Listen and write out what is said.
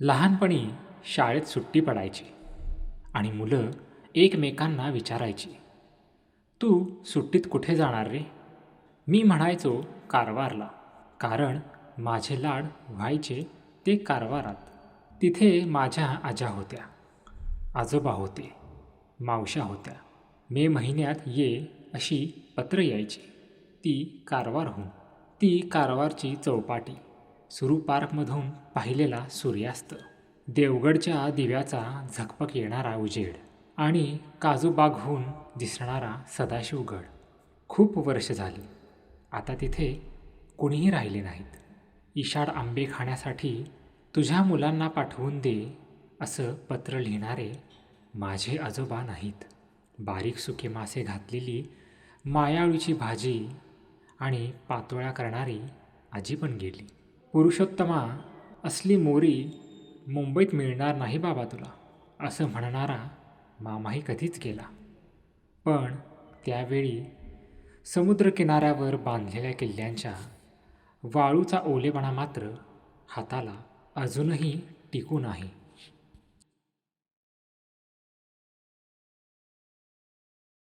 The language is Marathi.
लहानपणी शाळेत सुट्टी पडायची आणि मुलं एकमेकांना विचारायची तू सुट्टीत कुठे जाणार रे? मी म्हणायचो कारवारला कारण माझे लाड व्हायचे ते कारवारात. तिथे माझ्या आजा होत्या आजोबा होते मावश्या होत्या. मे महिन्यात ये अशी पत्र यायची. ती कारवारहून ती कारवारची चौपाटी सुरू पार्कमधून पाहिलेला सूर्यास्त. देवगडच्या दिव्याचा झकपक येणारा उजेड आणि काजूबागहून दिसणारा सदाशिवगड खूप वर्ष झाली. आता तिथे कुणीही राहिले नाहीत. इशाड आंबे खाण्यासाठी तुझ्या मुलांना पाठवून दे असं पत्र लिहिणारे माझे आजोबा नाहीत. बारीक सुके मासे घातलेली मायाळूची भाजी आणि पातोळ्या करणारी आजी पण गेली. पुरुषोत्तमा असली मोरी मुंबईत मिळणार नाही बाबा तुला असं म्हणणारा मामाही कधीच गेला. पण त्यावेळी समुद्रकिनाऱ्यावर बांधलेल्या किल्ल्यांच्या वाळूचा ओलेपणा मात्र हाताला अजूनही टिकून आहे